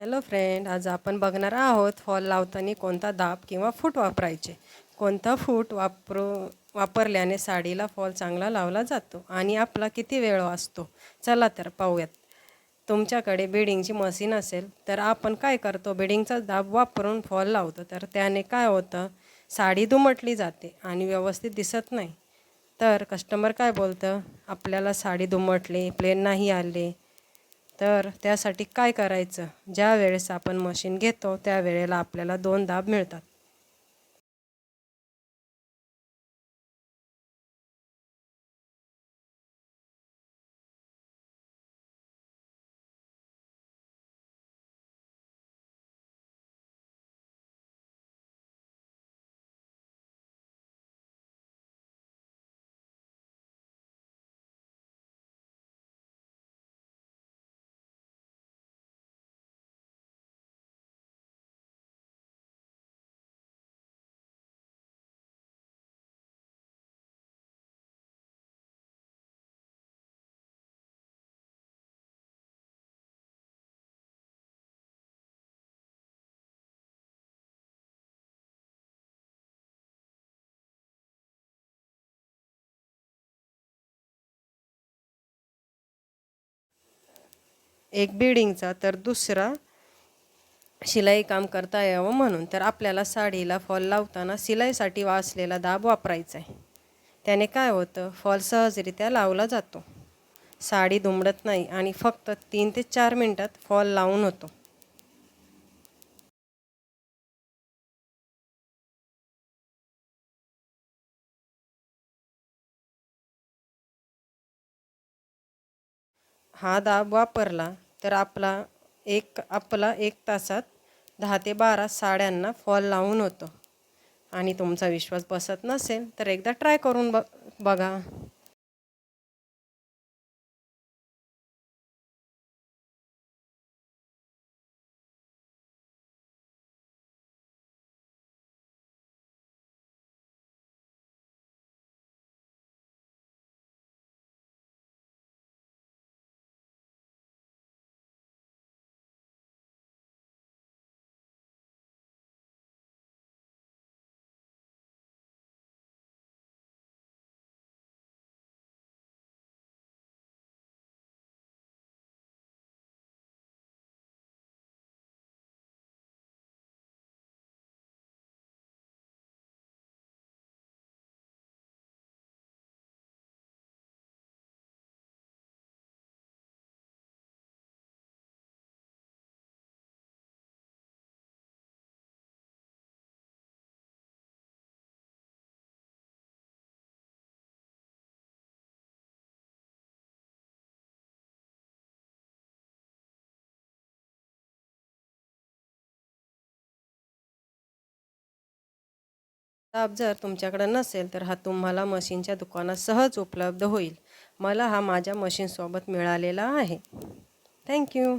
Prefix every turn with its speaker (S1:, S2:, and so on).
S1: Hello friend आज आपण बघणार आहोत फॉल लावताना कोणता दाब किंवा फूट वापरायचे. कोणता फूट वापरू वापरल्याने साडीला फॉल चांगला लावला जातो आणि आपला किती वेळ वाचतो? चला तर पाहूयात. तुमच्याकडे बिडिंगची मशीन असेल तर आपण काय करतो? बिडिंगचा दाब वापरून फॉल लावतो तर त्याने काय होतं? साडी दुमटली जाते आणि व्यवस्थित दिसत नाही. तर कस्टमर काय बोलतं? आपल्याला साडी दुमटली प्लेन नाही आले तर त्यासाठी काय करायचं? ज्या वेळेस आपण मशीन घेतो त्यावेळेला आपल्याला दोन दाब मिळतात. एक बिडिंगचा तर दुसरा शिलाई काम करता यावं म्हणून. तर आपल्याला साडीला फॉल लावताना शिलाईसाठी वाचलेला दाब वापरायचा आहे त्याने काय होतं? फॉल सहजरित्या लावला जातो. साडी दुमडत नाही आणि फक्त तीन ते चार मिनटात फॉल लावून होतो. हा दाब वापरला तर आपला एक आपला एक तासात दहा ते बारा साड्यांना फॉल लावून होतो. आणि तुमचा विश्वास बसत नसेल तर एकदा ट्राय करून ब बघा. ताप जर तुमच्याकडे नसेल तर हा तुम्हाला मशीनच्या दुकानात सहज उपलब्ध होईल. मला हा माझ्या मशीनसोबत मिळालेला आहे. थँक्यू